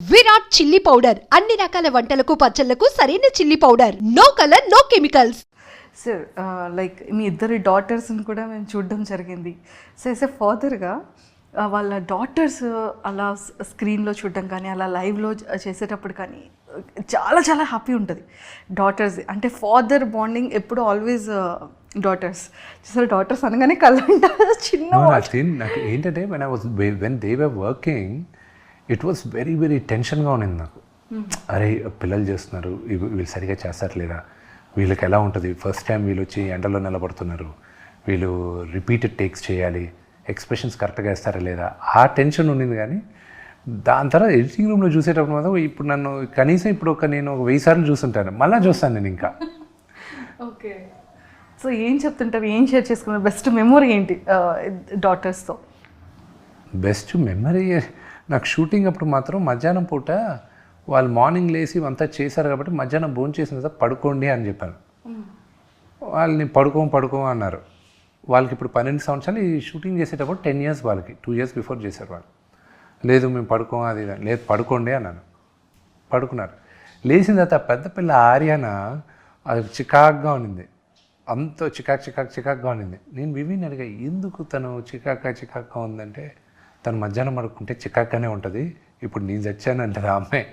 Virat chilli powder. అన్ని రకాల వంటలకు పచ్చళ్ళకు సరైన chilli powder. No colour no chemicals. Sir like మీ ఇద్దరి డాటర్స్ని కూడా మేము చూడడం జరిగింది. సో ఎస్ ఏ ఫాదర్గా వాళ్ళ డాటర్స్ అలా స్క్రీన్లో చూడడం కానీ అలా లైవ్లో చేసేటప్పుడు కానీ చాలా చాలా హ్యాపీ ఉంటుంది. డాటర్స్ అంటే ఫాదర్ బాండింగ్ ఎప్పుడు ఆల్వేస్ డాటర్స్ చూసారు డాటర్స్ అనగానే కళ్ళంట చిన్న నాకు ఏంటంటే when I was when they were working it was very very టెన్షన్గా ఉన్నింది నాకు. అరే పిల్లలు చేస్తున్నారు వీళ్ళు సరిగా చేస్తారు లేదా? వీళ్ళకి ఎలా ఉంటుంది? ఫస్ట్ టైం వీళ్ళు వచ్చి ఎండలో నిలబడుతున్నారు. వీళ్ళు రిపీటెడ్ టేక్స్ చేయాలి. ఎక్స్ప్రెషన్స్ కరెక్ట్గా వేస్తారా లేదా? ఆ టెన్షన్ ఉండింది కానీ దాని తర్వాత ఎడిటింగ్ రూమ్లో చూసేటప్పుడు మాత్రం ఇప్పుడు నన్ను కనీసం ఇప్పుడు ఒక నేను ఒక వెయ్యి సార్లు చూస్తుంటాను మళ్ళీ చూస్తాను నేను ఇంకా. ఓకే సో ఏం చెప్తుంటారు ఏం షేర్ చేసుకున్నారు బెస్ట్ మెమొరీ ఏంటి డాటర్స్తో బెస్ట్ మెమరీ నాకు షూటింగ్ అప్పుడు మాత్రం మధ్యాహ్నం పూట వాళ్ళు మార్నింగ్ లేసి ఇవంతా చేశారు కాబట్టి మధ్యాహ్నం భోజనం చేసిన తర్వాత పడుకోండి అని చెప్పాను వాళ్ళని పడుకోం పడుకోం అన్నారు. వాళ్ళకి ఇప్పుడు పన్నెండు సంవత్సరాలు ఈ షూటింగ్ చేసేటప్పుడు టెన్ ఇయర్స్ వాళ్ళకి టూ ఇయర్స్ బిఫోర్ చేశారు వాళ్ళు. లేదు మేము పడుకోం అది. లేదు పడుకోండి అన్నాను పడుకున్నారు. లేచిన తర్వాత పెద్ద పిల్ల ఆర్యాన అది చికాక్గా ఉన్నింది అంత చికాక్ చికాక్ చికాక్గా ఉన్నింది నేను వివిని అడిగా ఎందుకు తను చికాక చికాక్గా ఉందంటే తను మధ్యాహ్నం పడుకుంటే చికాక్గానే ఉంటుంది. ఇప్పుడు నేను చచ్చాను అంటది ఆ అమ్మాయి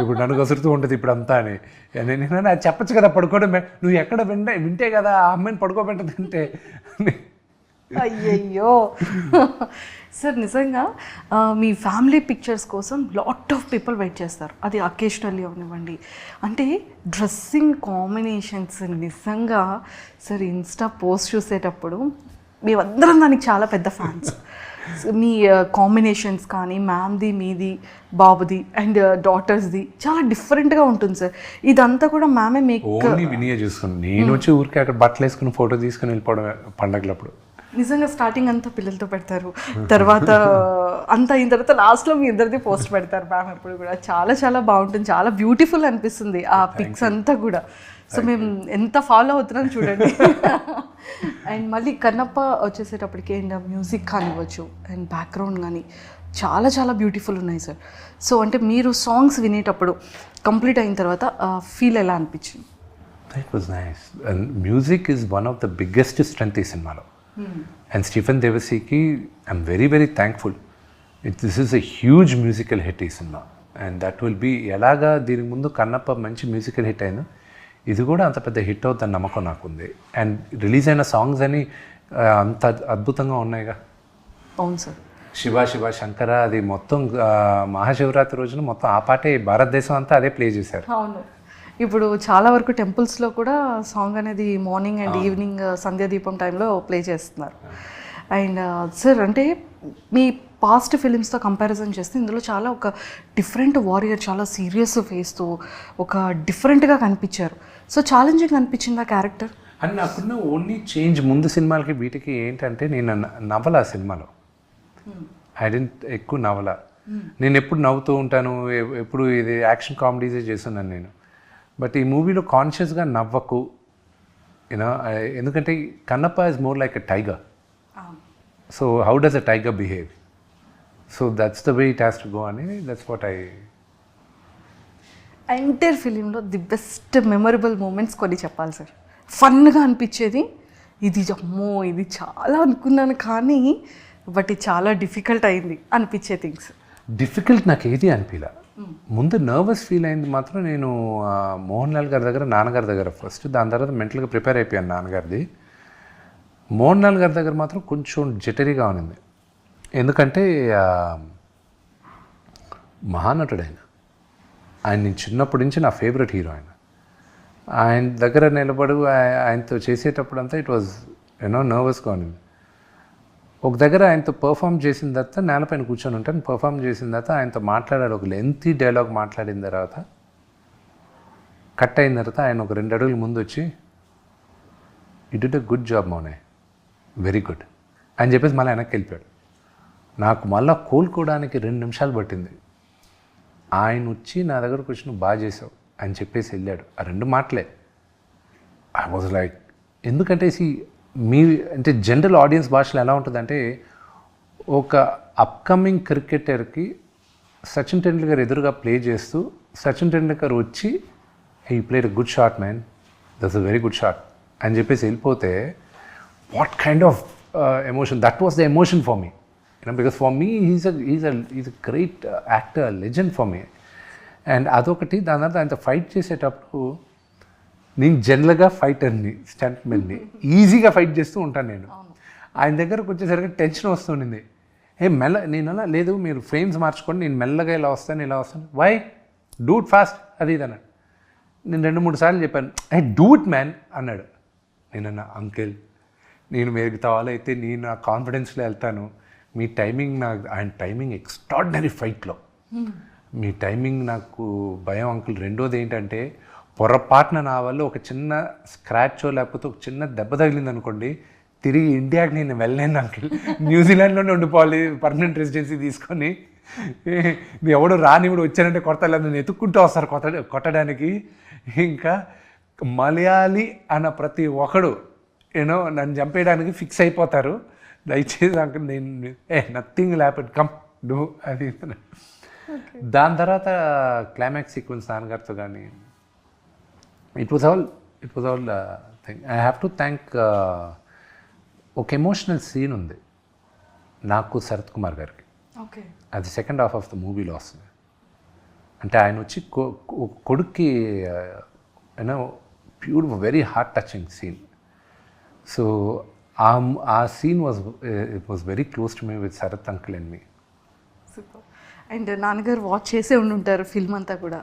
ఇప్పుడు నన్ను కసురుతూ ఉంటుంది ఇప్పుడు అంతా అని. నేను అది చెప్పచ్చు కదా పడుకోవడం నువ్వు ఎక్కడ వింటే వింటే కదా ఆ అమ్మాయిని పడుకోబెట్టదంటే అయ్యయ్యో. సార్ నిజంగా మీ ఫ్యామిలీ పిక్చర్స్ కోసం లాట్ ఆఫ్ పీపుల్ వెయిట్ చేస్తారు. అది అకేషనల్లీ అవనివ్వండి. అంటే డ్రెస్సింగ్ కాంబినేషన్స్ నిజంగా సార్ ఇన్స్టా పోస్ట్ చూసేటప్పుడు మేమందరం దానికి చాలా పెద్ద ఫ్యాన్స్. మీ కాంబినేషన్స్ కానీ మ్యామ్ది మీది బాబుది అండ్ డాటర్స్ది చాలా డిఫరెంట్గా ఉంటుంది సార్ ఇదంతా కూడా మ్యామే మేక్ ఓన్లీ వినియే చూసుకున్నాను నేను వచ్చి ఊరికే అక్కడ బట్టలు వేసుకుని ఫోటో తీసుకుని వెళ్ళిపోవడం పండగలప్పుడు. నిజంగా స్టార్టింగ్ అంతా పిల్లలతో పెడతారు. తర్వాత అంతా అయిన తర్వాత లాస్ట్లో మీ ఇద్దరిది పోస్ట్ పెడతారు మ్యామ్ ఎప్పుడు కూడా. చాలా చాలా బాగుంటుంది చాలా బ్యూటిఫుల్ అనిపిస్తుంది ఆ పిక్స్ అంతా కూడా. సో మేము ఎంత ఫాలో అవుతున్నాం చూడండి. అండ్ మళ్ళీ కన్నప్ప వచ్చేసేటప్పటికి అండ్ మ్యూజిక్ కానివ్వచ్చు అండ్ బ్యాక్గ్రౌండ్ కానీ చాలా చాలా బ్యూటిఫుల్ ఉన్నాయి సార్ సో అంటే మీరు సాంగ్స్ వినేటప్పుడు కంప్లీట్ అయిన తర్వాత ఫీల్ ఎలా అనిపించింది? That was nice and music is one of the biggest strength ఈ సినిమాలో. And Stephen దేవసీకి I'm very very thankful it this is a huge musical hit ఈ సినిమా. అండ్ దట్ విల్ బీ ఎలాగా దీనికి ముందు కన్నప్ప మంచి మ్యూజికల్ హిట్ అయిందో ఇది కూడా అంత పెద్ద హిట్ అవుతుందని నమ్మకం నాకుంది. అండ్ రిలీజ్ అయిన సాంగ్స్ అని అంత అద్భుతంగా ఉన్నాయిగా. అవును సార్. శివ శివ శంకర అది మొత్తం మహాశివరాత్రి రోజున మొత్తం ఆ పాటే భారతదేశం అంతా అదే ప్లే చేశారు. అవును. ఇప్పుడు చాలా వరకు టెంపుల్స్లో కూడా సాంగ్ అనేది మార్నింగ్ అండ్ ఈవినింగ్ సంధ్యా దీపం టైంలో ప్లే చేస్తున్నారు. అండ్ సార్ అంటే మీ పాస్ట్ ఫిలిమ్స్తో కంపారిజన్ చేస్తే ఇందులో చాలా ఒక డిఫరెంట్ వారియర్ చాలా సీరియస్ ఫేస్తో ఒక డిఫరెంట్గా కనిపించారు. సో ఛాలెంజింగ్ అనిపించింది ఆ క్యారెక్టర్ అని నాకున్న ఓన్లీ చేంజ్ ముందు సినిమాలకి వీటికి ఏంటంటే నేను నవల ఆ సినిమాలో. ఐ డెంట్ ఎక్కువ నవల. నేను ఎప్పుడు నవ్వుతూ ఉంటాను ఎప్పుడు ఇది యాక్షన్ కామెడీసే చేస్తున్నాను నేను. బట్ ఈ మూవీలో కాన్షియస్గా నవ్వకు. యూనో ఎందుకంటే Kannappa is more like a tiger so how does a tiger behave so that's the way it has to go అని దట్స్ వాట్ ఐ ఎంటైర్ ఫిలింలో ది బెస్ట్ మెమరబుల్ మూమెంట్స్ కొన్ని చెప్పాలి సార్ ఫన్గా అనిపించేది ఇది అమ్మో ఇది చాలా అనుకున్నాను కానీ బట్ ఇది చాలా డిఫికల్ట్ అయింది అనిపించే థింగ్స్ డిఫికల్ట్ నాకు ఏది అనిపించలే ముందు నర్వస్ ఫీల్ అయింది మాత్రం నేను మోహన్ లాల్ గారి దగ్గర నాన్నగారి దగ్గర ఫస్ట్ దాని తర్వాత మెంటల్గా ప్రిపేర్ అయిపోయాను నాన్నగారిది. మోహన్ లాల్ గారి దగ్గర మాత్రం కొంచెం జటరీగా ఉన్నింది. ఎందుకంటే మహానటుడు ఆయన ఆయన నేను చిన్నప్పటి నుంచి నా ఫేవరెట్ హీరో ఆయన. ఆయన దగ్గర నిలబడు ఆయనతో చేసేటప్పుడు అంతా ఇట్ వాజ్ యూనో నర్వస్గా ఉండింది. ఒక దగ్గర ఆయనతో పర్ఫామ్ చేసిన తర్వాత నేలపైన కూర్చొని ఉంటాను పర్ఫామ్ చేసిన తర్వాత ఆయనతో మాట్లాడాడు ఒక లెంతీ డైలాగ్ మాట్లాడిన తర్వాత కట్ అయిన తర్వాత ఆయన ఒక రెండు అడుగులు ముందు వచ్చి it it a good job మౌనే very good అని చెప్పేసి మళ్ళీ వెనక్కి వెళ్ళిపోయాడు. నాకు మళ్ళీ కోలుకోవడానికి రెండు నిమిషాలు పట్టింది. ఆయన వచ్చి నా దగ్గర వచ్చి బాగా చేసావు అని చెప్పేసి వెళ్ళాడు. ఆ రెండు మాటలే. ఐ వాజ్ లైక్ ఎందుకంటే సి మీ అంటే జనరల్ ఆడియన్స్ భాషలో ఎలా ఉంటుందంటే ఒక అప్కమింగ్ క్రికెటర్కి సచిన్ టెండూల్కర్ ఎదురుగా ప్లే చేస్తూ సచిన్ టెండూల్కర్ వచ్చి ఈ played good shot man that's a very good shot అని చెప్పేసి వెళ్ళిపోతే what kind of emotion that was the emotion for me you know because for me is is is a great actor legend for me and అదొకటి దాని తర్వాత ఆయనతో fight చేసేటప్పుడు నేను జనరల్గా ఫైటర్ని స్టంట్మెన్ని ఈజీగా ఫైట్ చేస్తూ ఉంటాను నేను. ఆయన దగ్గరకు వచ్చేసరికి టెన్షన్ వస్తుండింది ఏ మెల్ల నేను అలా లేదు మీరు ఫ్రేమ్స్ మార్చుకోండి నేను మెల్లగా ఇలా వస్తాను ఇలా వస్తాను. వై డూట్ ఫాస్ట్ అది ఇది అన్నాడు. నేను రెండు మూడు సార్లు చెప్పాను. ఏ డూట్ మ్యాన్ అన్నాడు. నేనన్నా అంకిల్ నేను అయితే నేను నా కాన్ఫిడెన్స్లో వెళ్తాను. మీ టైమింగ్ నాకు ఆయన టైమింగ్ ఎక్స్ట్రాడినరీ ఫైట్లో. మీ టైమింగ్ నాకు భయం అంకుల్. రెండోది ఏంటంటే పొరపాటున నా వల్ల ఒక చిన్న స్క్రాచో లేకపోతే ఒక చిన్న దెబ్బ తగిలింది అనుకోండి తిరిగి ఇండియాకి నేను వెళ్ళలేను అంకుల్. న్యూజిలాండ్లోనే ఉండిపోవాలి పర్మనెంట్ రెసిడెన్సీ తీసుకొని. ఎవడు రానివుడు వచ్చానంటే కొడతలేదు నేను ఎత్తుక్కుంటూ వస్తారు కొట్ట కొట్టడానికి. ఇంకా మలయాళీ అన్న ప్రతి ఒక్కడు యూనో నన్ను చంపేయడానికి ఫిక్స్ అయిపోతారు. దయచేసి అంకుల్ నేను ఏ నథింగ్ ల్యాపెట్ కమ్ డూ అది. దాని తర్వాత క్లైమాక్స్ సీక్వెన్స్ నాన్నగారితో కానీ it was all it was all thing I have to thank ఒక ఎమోషనల్ సీన్ ఉంది నాకు శరత్ కుమార్ గారికి. ఓకే అది సెకండ్ హాఫ్ ఆఫ్ ద మూవీలో వస్తుంది అంటే ఆయన వచ్చి కొడుక్కి you know pure very heart touching scene so ఆ ఆ scene was it was very close to me with Sharath uncle and me super and నాన్నగారు వాచ్ చేసే ఉండి ఉంటారు ఫిల్మ్ అంతా కూడా.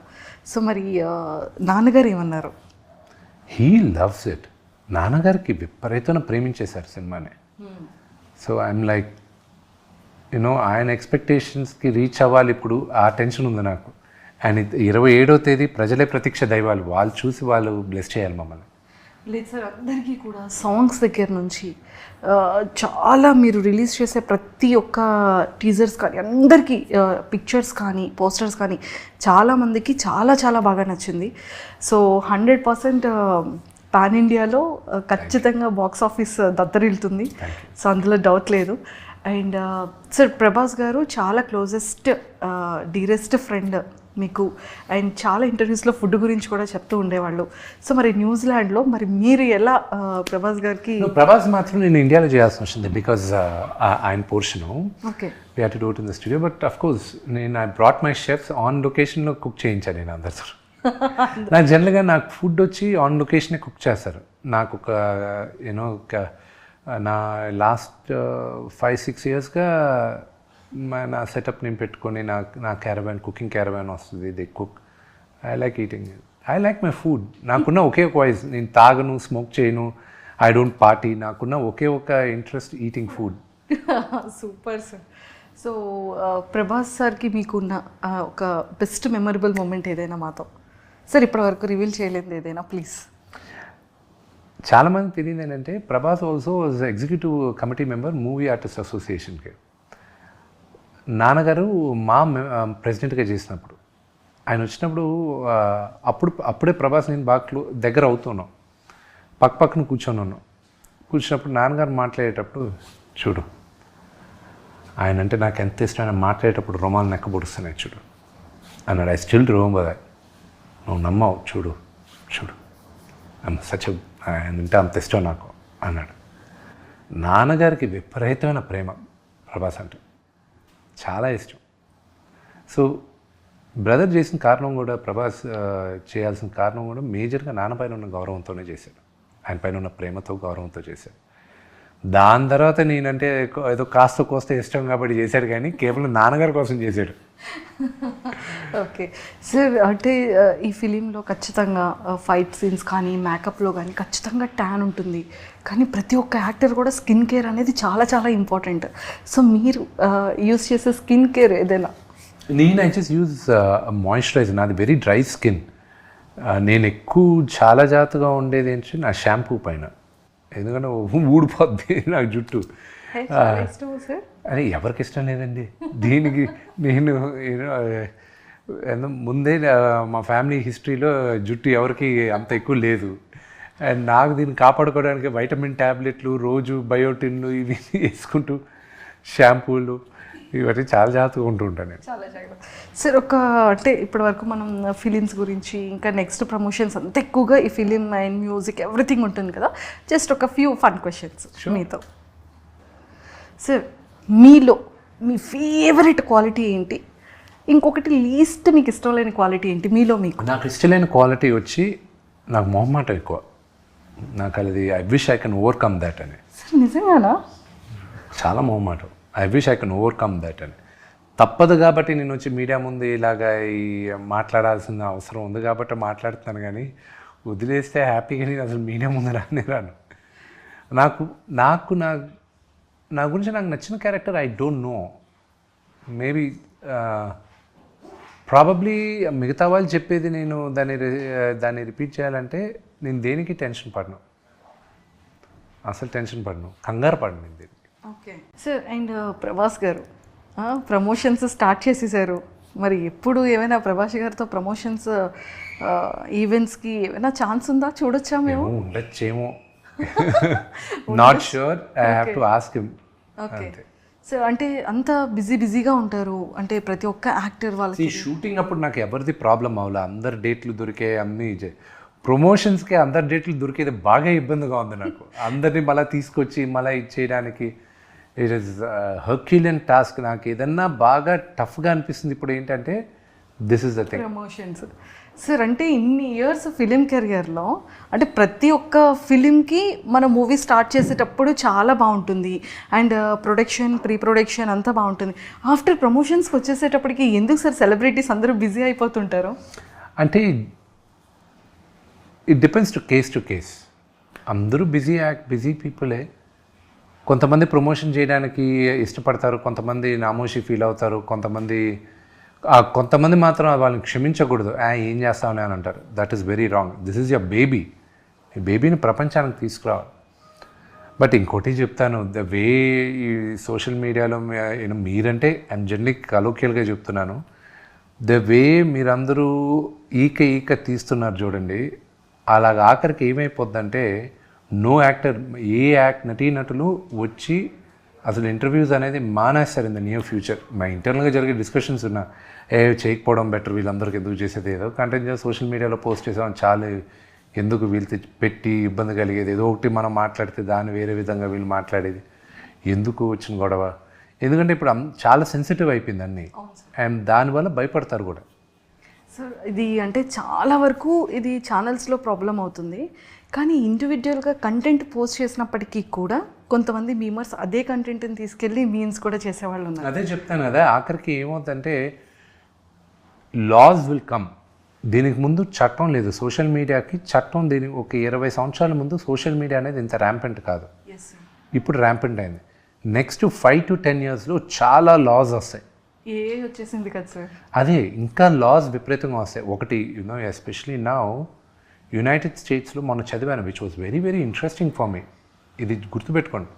సో మరి నాన్నగారు ఏమన్నారు? హీ లవ్స్ ఇట్ నాన్నగారికి విపరీతమైన ప్రేమించేశారు సినిమాని. సో ఐఎమ్ లైక్ యూనో ఆయన ఎక్స్పెక్టేషన్స్కి రీచ్ అవ్వాలి ఇప్పుడు ఆ టెన్షన్ ఉంది నాకు. అండ్ ఇరవై ఏడో తేదీ ప్రజలే ప్రతీక్ష దైవాలు. వాళ్ళు చూసి వాళ్ళు బ్లెస్ చేయాలి మమ్మల్ని. లేదు సార్ అందరికీ కూడా సాంగ్స్ దగ్గర నుంచి చాలా మీరు రిలీజ్ చేసే ప్రతి ఒక్క టీజర్స్ కానీ అందరికీ పిక్చర్స్ కానీ పోస్టర్స్ కానీ చాలామందికి చాలా చాలా బాగా నచ్చింది. సో హండ్రెడ్ పర్సెంట్ పాన్ ఇండియాలో ఖచ్చితంగా బాక్స్ ఆఫీస్ దత్తరిల్లుతుంది. సో అందులో డౌట్ లేదు. అండ్ సార్ ప్రభాస్ గారు చాలా క్లోజెస్ట్ డీరెస్ట్ ఫ్రెండ్ మీకు అండ్ చాలా ఇంటర్వ్యూస్లో ఫుడ్ గురించి కూడా చెప్తూ ఉండేవాళ్ళు. సో మరి న్యూజిలాండ్లో మరి మీరు ఎలా ప్రభాస్ గారికి ప్రభాస్ మాత్రం నేను ఇండియాలో చేయాల్సి వచ్చింది బికాజ్ ఆయన portion okay we have to do it in the studio but of course నేను I brought my chefs on లొకేషన్లో కుక్ చేయించాను నేను అందరితో. నాకు జనరల్గా నాకు ఫుడ్ వచ్చి ఆన్ లొకేషనే కుక్ చేస్తారు. నాకు ఒక యూనో ఒక నా లాస్ట్ ఫైవ్ సిక్స్ ఇయర్స్గా నా సెటప్ నేను పెట్టుకొని నా నా క్యారవాన్ కుకింగ్ క్యారవాన్ వస్తుంది they cook I like eating I like my food నాకున్న ఒకే ఒక వాయిస్ నేను తాగను స్మోక్ చేయను ఐ డోంట్ పార్టీ నాకున్న ఒకే ఒక interest eating food super sir so Prabhas సార్కి మీకున్న ఒక బెస్ట్ మెమరబుల్ మూమెంట్ ఏదైనా మాతో? సార్ ఇప్పటివరకు రివీల్ చేయలేదు ఏదైనా ప్లీజ్ చాలామంది తెలియదు ఏంటంటే Prabhas also executive committee member movie artist అసోసియేషన్కి నాన్నగారు మా ప్రెసిడెంట్గా చేసినప్పుడు. ఆయన వచ్చినప్పుడు అప్పుడు అప్పుడే ప్రభాస్ నేను బాగా దగ్గర అవుతున్నాం. పక్క పక్కన కూర్చొని ఉన్నాం. కూర్చున్నప్పుడు నాన్నగారు మాట్లాడేటప్పుడు చూడు ఆయన అంటే నాకు ఎంత ఇష్టం ఆయన మాట్లాడేటప్పుడు రుమాలు నెక్కబొడుస్తున్నాయి చూడు. అన్నాడు. I still remember that. నువ్వు నమ్మవు. చూడు చూడు. అంత సచ్ ఆయన అంటే అంత ఇష్టం నాకు. అన్నాడు. నాన్నగారికి విపరీతమైన ప్రేమ ప్రభాస్ అంటే. చాలా ఇష్టం. సో బ్రదర్ చేసిన కారణం కూడా ప్రభాస్ చేయాల్సిన కారణం కూడా మేజర్గా నాన్న పైన ఉన్న గౌరవంతోనే చేశాడు. ఆయన పైన ఉన్న ప్రేమతో గౌరవంతో చేశాడు. దాని తర్వాత నేనంటే ఏదో కాస్త కోస్త ఇష్టం కాబట్టి చేశాడు కానీ కేవలం నాన్నగారి కోసం చేశాడు. ఓకే. సార్ అంటే ఈ ఫిలింలో ఖచ్చితంగా ఫైట్ సీన్స్ కానీ మేకప్లో కానీ ఖచ్చితంగా ట్యాన్ ఉంటుంది. కానీ ప్రతి ఒక్క యాక్టర్ కూడా స్కిన్ కేర్ అనేది చాలా చాలా ఇంపార్టెంట్. సో మీరు యూస్ చేసే స్కిన్ కేర్ ఏదైనా? నేను ఐ జస్ట్ యూజ్ మాయిశ్చరైజర్. నాది వెరీ డ్రై స్కిన్. నేను ఎక్కువ చాలా జాగ్రత్తగా ఉండేది ఏంటంటే నా షాంపూ పైన. ఎందుకంటే ఊడిపోద్ది నాకు జుట్టు. అని ఎవరికి ఇష్టం లేదండి? దీనికి నేను ముందే మా ఫ్యామిలీ హిస్టరీలో జుట్టు ఎవరికి అంత ఎక్కువ లేదు. అండ్ నాకు దీన్ని కాపాడుకోవడానికి వైటమిన్ ట్యాబ్లెట్లు రోజు బయోటిన్లు ఇవి వేసుకుంటూ షాంపూలు ఇవన్నీ చాలా జాగ్రత్తగా ఉంటూ ఉంటాను నేను. చాలా జాగ్రత్త. సార్ ఒక అంటే ఇప్పటి వరకు మనం ఫిలిమ్స్ గురించి ఇంకా నెక్స్ట్ ప్రమోషన్స్ అంత ఎక్కువగా ఈ ఫిలిం అండ్ మ్యూజిక్ ఎవ్రీథింగ్ ఉంటుంది కదా. జస్ట్ ఒక ఫ్యూ ఫన్ క్వశ్చన్స్ మీతో. సార్ మీలో మీ ఫేవరెట్ క్వాలిటీ ఏంటి? ఇంకొకటి లీస్ట్ మీకు ఇష్టం లేని క్వాలిటీ ఏంటి? మీలో మీకు? నాకు ఇష్టమైన క్వాలిటీ వచ్చి నాకు మొహమాటం ఎక్కువ. నాకు అది I wish I can overcome that అని. సార్ నిజంగానా? చాలా మొహమాటం. I wish I can overcome that అని తప్పదు కాబట్టి నేను వచ్చి మీడియా ముందు ఇలాగా ఈ మాట్లాడాల్సిన అవసరం ఉంది కాబట్టి మాట్లాడుతున్నాను కానీ వదిలేస్తే హ్యాపీగా నేను అసలు మీడియా ముందు రానే రాను. నాకు నాకు నా నా గురించి నాకు నచ్చిన character I don't know maybe probably మిగతా వాళ్ళు చెప్పేది నేను దాన్ని రి- uh, దాన్ని రిపీట్ చేయాలంటే నేను దేనికి టెన్షన్ పడను? అసలు టెన్షన్ పడను. కంగారు పడను నేను okay. Sir and Prabhas garu promotions start చేసేసారు. మరి ఎప్పుడు ఏమైనా ప్రభాస్ గారితో ప్రమోషన్స్ ఈవెంట్స్కి ఏమైనా ఛాన్స్ ఉందా? చూడొచ్చా మేము? ఉండొచ్చేమో. Not sure I have to ask him okay so అంటే అంత బిజీ బిజీగా ఉంటారు. అంటే ప్రతి ఒక్క యాక్టర్ వాళ్ళకి షూటింగ్ అప్పుడు నాకు ఎవరిది ప్రాబ్లం అవ్వలే అందరు డేట్లు దొరికే అన్ని ప్రమోషన్స్కి అందరు డేట్లు దొరికేది బాగా ఇబ్బందిగా ఉంది నాకు. అందరినీ మళ్ళీ తీసుకొచ్చి మళ్ళీ ఇచ్చేయడానికి ఇట్ ఇస్ హర్క్యులియన్ టాస్క్ నాకు ఏదన్నా బాగా టఫ్గా అనిపిస్తుంది ఇప్పుడు ఏంటంటే this is the thing promotions sir అంటే ఇన్ని ఇయర్స్ ఫిలిం కెరియర్లో అంటే ప్రతి ఒక్క ఫిలింకి మన మూవీ స్టార్ట్ చేసేటప్పుడు చాలా బాగుంటుంది. అండ్ ప్రొడక్షన్ ప్రీ ప్రొడక్షన్ అంతా బాగుంటుంది. ఆఫ్టర్ ప్రమోషన్స్కి వచ్చేసేటప్పటికి ఎందుకు సార్ సెలబ్రిటీస్ అందరూ బిజీ అయిపోతుంటారు? అంటే it depends to case to case అందరూ బిజీ యాక్ట్ బిజీ పీపులే కొంతమంది ప్రమోషన్ చేయడానికి ఇష్టపడతారు కొంతమంది నామోషి ఫీల్ అవుతారు కొంతమంది కొంతమంది మాత్రం వాళ్ళని క్షమించకూడదు. ఆ ఏం చేస్తామని అని అంటారు. That is very wrong this is yer baby ఈ బేబీని ప్రపంచానికి తీసుకురావాలి. బట్ ఇంకోటి చెప్తాను. ద వే ఈ సోషల్ మీడియాలో మీరంటే ఐమ్ జనరలీ కలోకియల్గా చెప్తున్నాను. ద వే మీరందరూ ఈక ఈక తీస్తున్నారు చూడండి అలాగ ఆఖరికి ఏమైపోద్దంటే నో యాక్టర్ ఏ యాక్ట్ నటీనటులు వచ్చి అసలు ఇంటర్వ్యూస్ అనేది మానేస్తారు ఇన్ ద నియర్ ఫ్యూచర్ మా ఇంటర్నల్గా జరిగే డిస్కషన్స్ ఉన్నా ఏ చేయకపోవడం బెటర్ వీళ్ళందరికీ ఎందుకు చేసేది? ఏదో కంటెంట్ సోషల్ మీడియాలో పోస్ట్ చేసాం చాలు ఎందుకు వీళ్ళు తెచ్చి పెట్టి ఇబ్బంది కలిగేది? ఏదో ఒకటి మనం మాట్లాడితే దాన్ని వేరే విధంగా వీళ్ళు మాట్లాడేది. ఎందుకు వచ్చిన గొడవ? ఎందుకంటే ఇప్పుడు చాలా సెన్సిటివ్ అయిపోయింది అన్నీ. అండ్ దానివల్ల భయపడతారు కూడా. సార్ ఇది అంటే చాలా వరకు ఇది ఛానల్స్లో ప్రాబ్లం అవుతుంది. కానీ ఇండివిజువల్గా కంటెంట్ పోస్ట్ చేసినప్పటికీ కూడా కొంతమంది మీమర్స్ అదే కంటెంట్ని తీసుకెళ్ళి మీమ్స్ కూడా చేసేవాళ్ళు ఉన్నారు. అదే చెప్తాను కదా ఆఖరికి ఏమవుతుందంటే లాస్ విల్ కమ్ దీనికి ముందు చట్టం లేదు. సోషల్ మీడియాకి చట్టం దీని ఒక ఇరవై సంవత్సరాల ముందు సోషల్ మీడియా అనేది ఇంత ర్యాంపెంట్ కాదు. ఇప్పుడు ర్యాంపెంట్ అయింది. నెక్స్ట్ ఫైవ్ టు టెన్ ఇయర్స్లో చాలా లాస్ వస్తాయి. ఏ వచ్చేసింది కదా సార్ అదే ఇంకా లాస్ విపరీతంగా వస్తాయి. ఒకటి యునో ఎస్పెషలీ నా యునైటెడ్ స్టేట్స్లో మొన్న చదివాను which was very very interesting for me ఇది గుర్తుపెట్టుకోండి.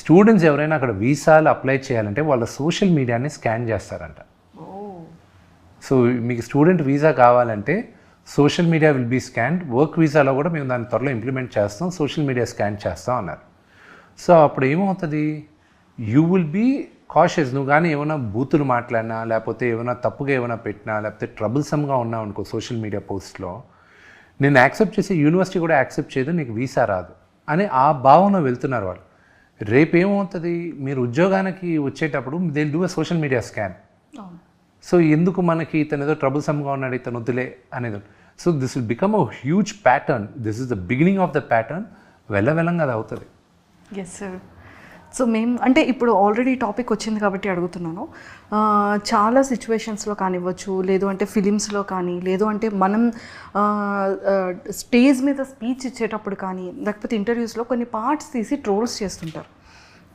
స్టూడెంట్స్ ఎవరైనా అక్కడ వీసాలు అప్లై చేయాలంటే వాళ్ళ సోషల్ మీడియాని స్కాన్ చేస్తారంట. సో మీకు స్టూడెంట్ వీసా కావాలంటే social media will be scan work వీసాలో కూడా మేము దాన్ని త్వరలో ఇంప్లిమెంట్ చేస్తాం సోషల్ మీడియా స్కాన్ చేస్తాం అన్నారు. సో అప్పుడు ఏమవుతుంది? యూ విల్ బీ కాషియస్ నువ్వు కానీ ఏమైనా బూతులు మాట్లాడినా లేకపోతే ఏమైనా తప్పుగా ఏమైనా పెట్టినా లేకపోతే ట్రబుల్సమ్గా ఉన్నావు అనుకో సోషల్ మీడియా పోస్ట్లో నేను యాక్సెప్ట్ చేసి యూనివర్సిటీ కూడా యాక్సెప్ట్ చేయదు నీకు వీసా రాదు అని ఆ భావన వెళ్తున్నారు వాళ్ళు. రేపు ఏమవుతుంది మీరు ఉద్యోగానికి వచ్చేటప్పుడు they do a social media scan so ఎందుకు మనకి ఇతను ఏదో ట్రబుల్సమ్గా ఉన్నాడు ఇతను వద్దులే అనేది. So this will become a huge pattern this is the beginning of the pattern వెళ్ళ వెళ్ళంగా అది అవుతుంది. ఎస్ సార్ సో మేము అంటే ఇప్పుడు ఆల్రెడీ టాపిక్ వచ్చింది కాబట్టి అడుగుతున్నాను. చాలా సిచ్యువేషన్స్లో కానివ్వచ్చు లేదు అంటే ఫిలిమ్స్లో కానీ లేదు అంటే మనం స్టేజ్ మీద స్పీచ్ ఇచ్చేటప్పుడు కానీ లేకపోతే ఇంటర్వ్యూస్లో కొన్ని పార్ట్స్ తీసి ట్రోల్స్ చేస్తుంటారు.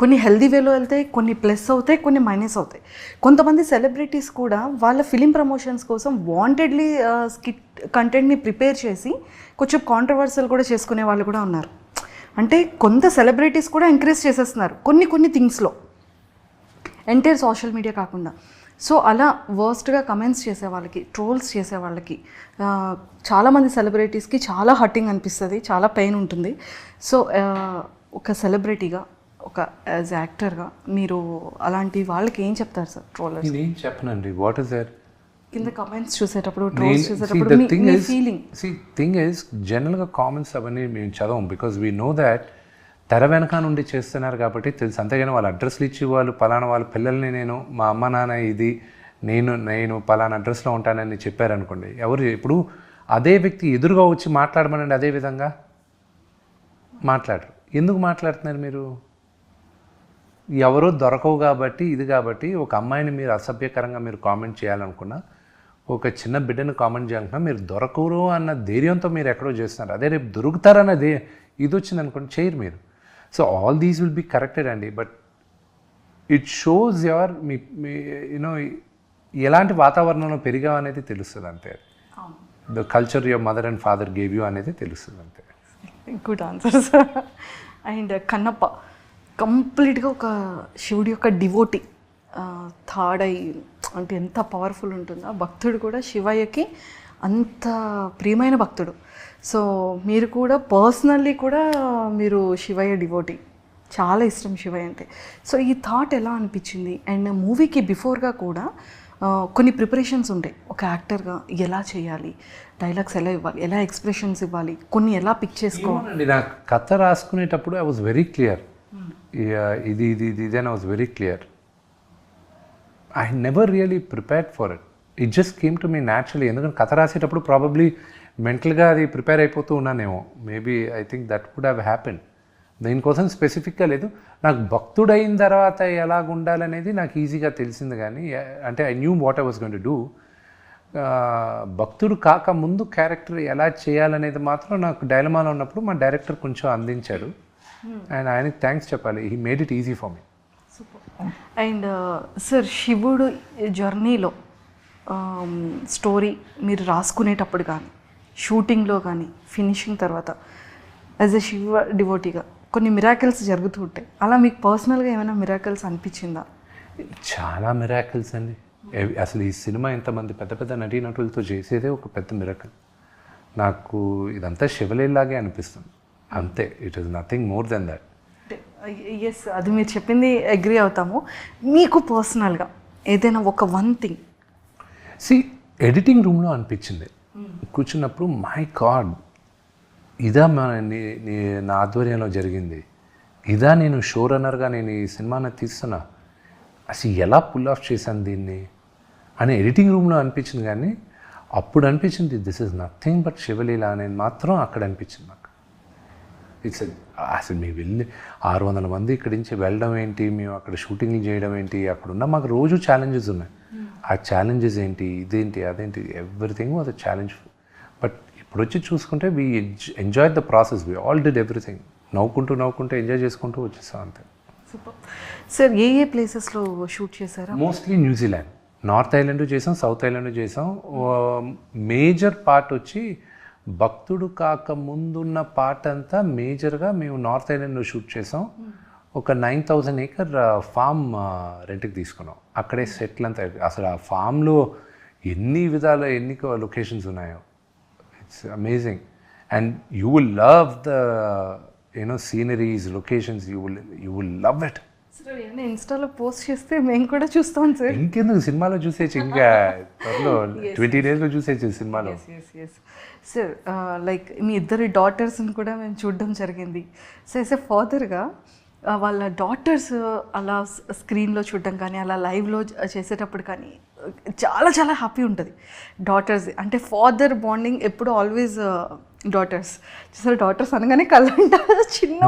కొన్ని హెల్దీ వేలో వెళ్తాయి కొన్ని ప్లస్ అవుతాయి కొన్ని మైనస్ అవుతాయి. కొంతమంది సెలబ్రిటీస్ కూడా వాళ్ళ ఫిలిం ప్రమోషన్స్ కోసం వాంటెడ్లీ స్కిట్ కంటెంట్ని ప్రిపేర్ చేసి కొంచెం కాంట్రవర్సల్ కూడా చేసుకునే వాళ్ళు కూడా ఉన్నారు. అంటే కొంత సెలబ్రిటీస్ కూడా ఎంకరేజ్ చేసేస్తున్నారు. కొన్ని కొన్ని థింగ్స్లో ఎంటైర్ సోషల్ మీడియా కాకుండా. సో అలా వర్స్ట్గా కమెంట్స్ చేసే వాళ్ళకి ట్రోల్స్ చేసే వాళ్ళకి చాలామంది సెలబ్రిటీస్కి చాలా హర్టింగ్ అనిపిస్తుంది చాలా పెయిన్ ఉంటుంది. సో ఒక సెలబ్రిటీగా ఒక యాజ్ యాక్టర్గా మీరు అలాంటి వాళ్ళకి ఏం చెప్తారు సార్ ట్రోలర్స్ ఏం చెప్పనండి. వాట్ ఇస్ దర్ కింద కమెంట్స్ చూసేటప్పుడు ట్రోల్స్ చూసేటప్పుడు మీ- ఫీలింగ్ సి థింగ్ ఇస్ జనరల్గా కామెంట్స్ అవన్నీ మేము చదవం బికాజ్ వీ నో దాట్ తెర వెనక నుండి చేస్తున్నారు కాబట్టి తెలుసు. అంతేగాని వాళ్ళ అడ్రస్లు ఇచ్చి వాళ్ళు పలానా వాళ్ళ పిల్లల్ని నేను మా అమ్మ నాన్న ఇది నేను నేను పలానా అడ్రస్లో ఉంటానని చెప్పారనుకోండి. ఎవరు ఇప్పుడు అదే వ్యక్తి ఎదురుగా వచ్చి మాట్లాడమనండి అదే విధంగా? మాట్లాడరు. ఎందుకు మాట్లాడుతున్నారు మీరు? ఎవరో దొరకవు కాబట్టి ఇది కాబట్టి ఒక అమ్మాయిని మీరు అసభ్యకరంగా మీరు కామెంట్ చేయాలనుకున్నా ఒక చిన్న బిడ్డను కామెంట్ చేయాలనుకున్నా మీరు దొరకరు అన్న ధైర్యంతో మీరు ఎక్కడో చేస్తున్నారు. అదే రేపు దొరుకుతారన్న దే ఇది వచ్చింది అనుకోండి చేయరు మీరు. So all these will be corrected అండి బట్ ఇట్ షోస్ ఎవర్ మీ మీ యూనో ఎలాంటి వాతావరణంలో పెరిగావు అనేది తెలుస్తుంది అంతే. The culture your mother and father gave you అనేది తెలుస్తుంది అంతే. Good answer sir and Kannappa కంప్లీట్గా ఒక శివుడి యొక్క డివోటి థర్డ్ ఐ అంటే ఎంత పవర్ఫుల్ ఉంటుందో. ఆ భక్తుడు కూడా శివయ్యకి అంత ప్రియమైన భక్తుడు. సో మీరు కూడా పర్సనల్లీ కూడా మీరు శివయ్య డివోటి చాలా ఇష్టం శివయ్య అంటే. సో ఈ థాట్ ఎలా అనిపించింది? అండ్ మూవీకి బిఫోర్గా కూడా కొన్ని ప్రిపరేషన్స్ ఉంటాయి ఒక యాక్టర్గా ఎలా చేయాలి? డైలాగ్స్ ఎలా ఇవ్వాలి? ఎలా ఎక్స్ప్రెషన్స్ ఇవ్వాలి? కొన్ని ఎలా పిక్ చేసుకోవాలి నా కథ రాసుకునేటప్పుడు ఐ వాజ్ వెరీ క్లియర్ ఇది ఇది ఇది అని I was very clear I never really prepared for it it just came to me naturally ఎందుకంటే కథ రాసేటప్పుడు ప్రాబబ్లీ మెంటల్గా అది ప్రిపేర్ అయిపోతూ ఉన్నానేమో. Maybe I think that would have happen దీనికోసం స్పెసిఫిక్గా లేదు. నాకు భక్తుడైన తర్వాత ఎలాగ ఉండాలనేది నాకు ఈజీగా తెలిసింది కానీ అంటే I knew what I was gone to do భక్తుడు కాక ముందు క్యారెక్టర్ ఎలా చేయాలనేది మాత్రం నాకు డైలమాలో ఉన్నప్పుడు మా డైరెక్టర్ కొంచెం అందించాడు. అండ్ ఆయనకి థ్యాంక్స్ చెప్పాలి. He made it easy for me and sir శివుడు జర్నీలో స్టోరీ మీరు రాసుకునేటప్పుడు కానీ షూటింగ్లో కానీ ఫినిషింగ్ తర్వాత యాజ్ ఎ శివ డివోటీగా కొన్ని మిరాకిల్స్ జరుగుతూ ఉంటాయి. అలా మీకు పర్సనల్గా ఏమైనా మిరాకిల్స్ అనిపించిందా? చాలా మిరాకిల్స్ అండి. అసలు ఈ సినిమా ఇంతమంది పెద్ద పెద్ద నటీనటులతో చేసేదే ఒక పెద్ద మిరాకిల్ నాకు ఇదంతా శివలేలాగే అనిపిస్తుంది. అంతే it is nothing more than that yes అది మీరు చెప్పింది అగ్రి అవుతాము. మీకు పర్సనల్గా ఏదైనా ఒక వన్ థింగ్ సి ఎడిటింగ్ రూమ్లో అనిపించింది. కూర్చున్నప్పుడు మై కార్డ్ ఇదా మన నా ఆధ్వర్యంలో జరిగింది. ఇదా నేను షో రన్నర్గా నేను ఈ సినిమాని తీస్తున్నా. అసలు ఎలా పుల్ ఆఫ్ చేశాను దీన్ని? అని ఎడిటింగ్ రూమ్లో అనిపించింది కానీ అప్పుడు అనిపించింది దిస్ ఇస్ నథింగ్ బట్ శివలీల అనేది మాత్రం అక్కడ అనిపించింది నాకు. ఇట్స్ అసలు మేము వెళ్ళి ఆరు వందల మంది ఇక్కడి నుంచి వెళ్ళడం ఏంటి? మేము అక్కడ షూటింగ్లు చేయడం ఏంటి? అక్కడ ఉన్న మాకు రోజు ఛాలెంజెస్ ఉన్నాయి. ఆ ఛాలెంజెస్ ఏంటి? ఇదేంటి? అదేంటి? Everything was a challenge but ఇప్పుడు వచ్చి చూసుకుంటే we enjoy the process we all did everything నవ్వుకుంటూ నవ్వుకుంటూ ఎంజాయ్ చేసుకుంటూ వచ్చేస్తాం అంతే. సార్ ఏ ఏ ప్లేసెస్లో షూట్ చేశారా? Mostly New Zealand north island చేసాం సౌత్ ఐలాండ్ చేసాం. మేజర్ పార్ట్ వచ్చి భక్తుడు కాక ముందున్న పార్ట్ అంతా మేజర్గా మేము నార్త్ ఐలాండ్లో షూట్ చేసాం. ఒక నైన్ థౌజండ్ ఏకర్ ఫామ్ రెంట్కి తీసుకున్నాం. అక్కడే సెటిల్ అంతా అయిపోయి- అసలు ఆ ఫామ్లో ఎన్ని విధాల ఎన్ని లొకేషన్స్ ఉన్నాయో. It's amazing. And you will love the you know sceneries locations you will you will love it. Sir ఇన్స్టాలో పోస్ట్ చేస్తే మేము కూడా చూస్తాం సార్. ఇంకెందుకు? సినిమాలో చూసేచ్చు ఇంకా. త్వరలో ట్వంటీ డేస్లో చూసేచ్చు సినిమాలో. సార్ లైక్ uh, మీ ఇద్దరి డాటర్స్ని కూడా మేము చూడడం జరిగింది. సో ఎస్ ఎ ఫాదర్గా వాళ్ళ డాటర్స్ అలా స్క్రీన్లో చూడడం కానీ అలా లైవ్లో చేసేటప్పుడు కానీ uh, చాలా చాలా హ్యాపీ ఉంటుంది. డాటర్స్ అంటే ఫాదర్ బాండింగ్ ఎప్పుడు ఆల్వేస్ డాటర్స్ చూసారు డాటర్స్ అనగానే కళ్ళంట చిన్న